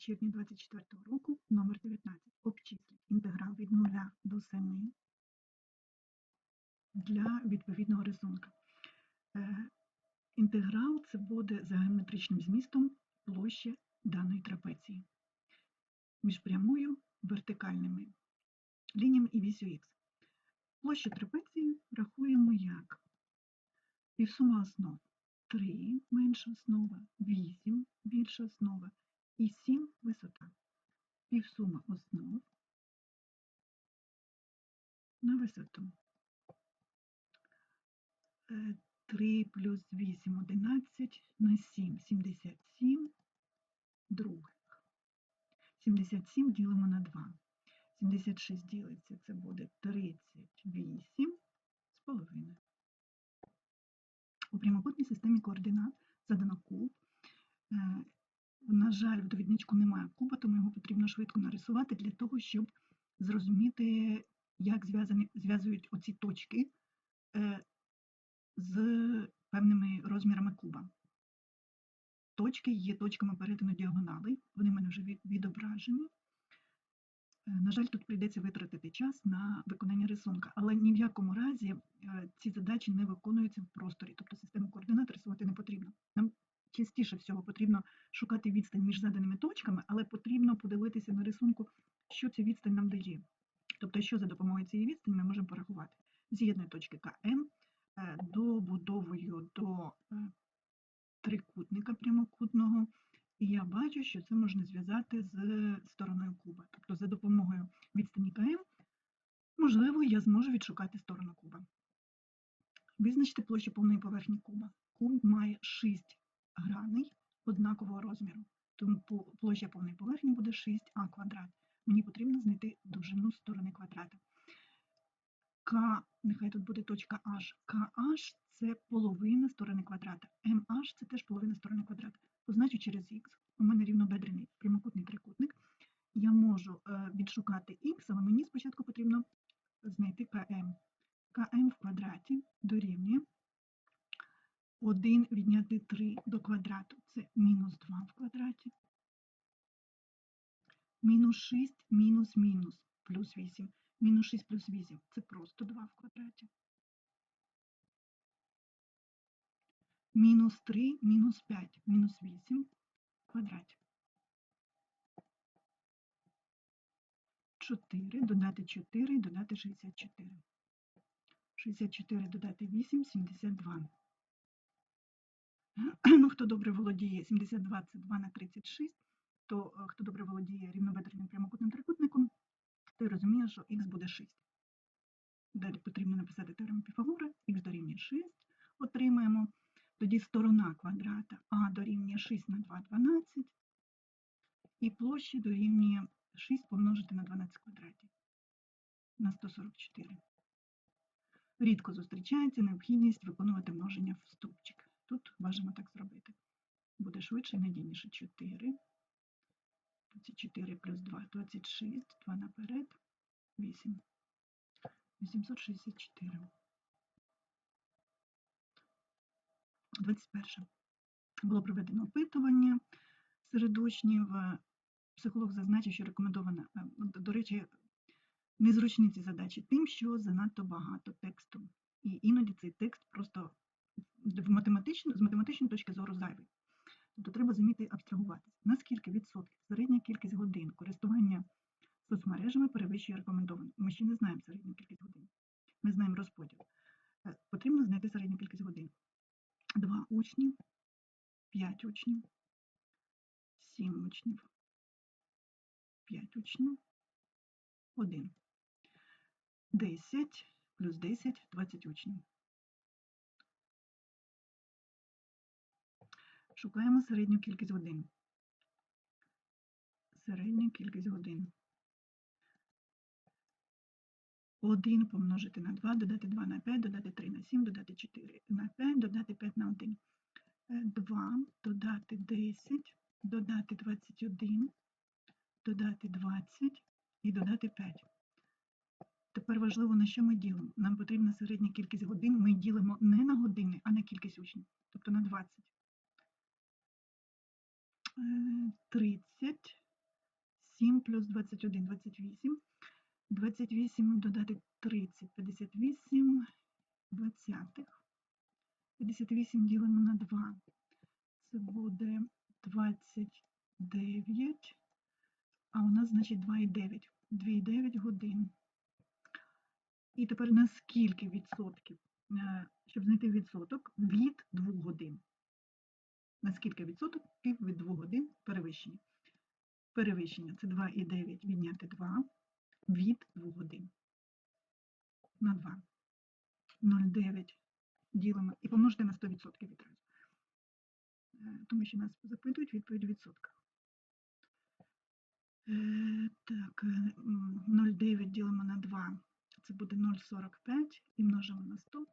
червня 24 року, номер 19. Обчисліть інтеграл від 0 до 7 для відповідного рисунка. Е, Інтеграл це буде за геометричним змістом площі даної трапеції між прямою вертикальними лініями і вісю х. Площу трапеції рахуємо як півсума основ 3 менша основа, 8 більша основа і 7 висота. Півсума основ на висоту. Е, 3 плюс 8 – 11 на 7 – 77 других. 77 ділимо на 2. 76 ділиться, це буде 38 з половиною. У прямокутній системі координат задано куб. На жаль, в довідничку немає куба, тому його потрібно швидко нарисувати для того, щоб зрозуміти, як зв'язують оці точки е, з певними розмірами куба. Точки є точками перетину діагоналей, вони в мене вже відображені. Е, На жаль, тут прийдеться витратити час на виконання рисунка, але ні в якому разі е, ці задачі не виконуються в просторі, тобто систему координат рисувати не потрібно. Нам частіше всього потрібно шукати відстань між заданими точками, але потрібно подивитися на рисунку, що ця відстань нам дає. Тобто, що за допомогою цієї відстані ми можемо порахувати. З'єднує точки КМ е, добудовою до е, трикутника прямокутного, і я бачу, що це можна зв'язати з стороною куба. Тобто за допомогою відстані КМ, можливо, я зможу відшукати сторону куба. Визначте площу повної поверхні куба. Куб має 6 граней однакового розміру, тому площа повної поверхні буде 6а квадрат. Мені потрібно знайти довжину сторони квадрата. К, нехай тут буде точка H. KH – це половина сторони квадрата. MH – це теж половина сторони квадрата. Позначу через Х. У мене рівнобедрений прямокутний трикутник. Я можу е, відшукати Х, але мені спочатку потрібно знайти КМ. КМ в квадраті дорівнює 1 відняти 3 до квадрату. Це мінус 2 в квадраті. Мінус 6 мінус мінус плюс 8. Мінус 6 плюс 8 – це просто 2 в квадраті. Мінус 3 мінус 5 мінус 8 в квадраті. 4 додати 4 і додати 64. 64 додати 8 – 72. Ну, хто добре володіє 72 це 2 на 36, то хто добре володіє рівнобедреним прямокутним трикутником, той розуміє, що х буде 6. Далі потрібно написати теорему Піфагора, х дорівнює 6, отримаємо. Тоді сторона квадрата а дорівнює 6 на 2 – 12, і площа дорівнює 6 помножити на 12 квадратів на 144. Рідко зустрічається необхідність виконувати множення в стовпчик. Тут бажано так зробити. Буде швидше і надійніше 4. 24 плюс 2 – 26, 2 наперед, 8. 864. 21. Було проведено опитування серед учнів. Психолог зазначив, що рекомендовано, е, до речі, незручні ці задачі тим, що занадто багато тексту. І іноді цей текст просто в математично, з математичної точки зору зайвий. Тобто треба зуміти абстрагуватися. Наскільки відсотків середня кількість годин користування соцмережами перевищує рекомендовану? Ми ще не знаємо середню кількість годин. Ми знаємо розподіл. Е, Потрібно знайти середню кількість годин. Два учні, п'ять учнів, сім учнів, п'ять учнів, один. 10 плюс 10 – 20 учнів. Шукаємо середню кількість годин. Середню кількість годин. 1 помножити на 2, додати 2 на 5, додати 3 на 7, додати 4 на 5, додати 5 на 1. 2, додати 10, додати 21, додати 20 і додати 5. Тепер важливо, на що ми ділимо. Нам потрібна середня кількість годин. Ми ділимо не на години, а на кількість учнів, тобто на 20. Е, 30 7 плюс 21, 28. 28 додати 30, 58 двадцятих. 58 ділимо на 2. Це буде 29. А у нас, значить, 2,9. 2,9 годин. І тепер на скільки відсотків? Е, Щоб знайти відсоток від 2 годин. На скільки відсотків від 2 годин перевищення? Перевищення це 2,9 відняти 2 від 2 годин. На 2. 0,9 ділимо і помножити на 100% відразу. Е, Тому що нас запитують відповідь у відсотках. Е, Так, е, 0,9 ділимо на 2. Це буде 0,45 і множимо на 100.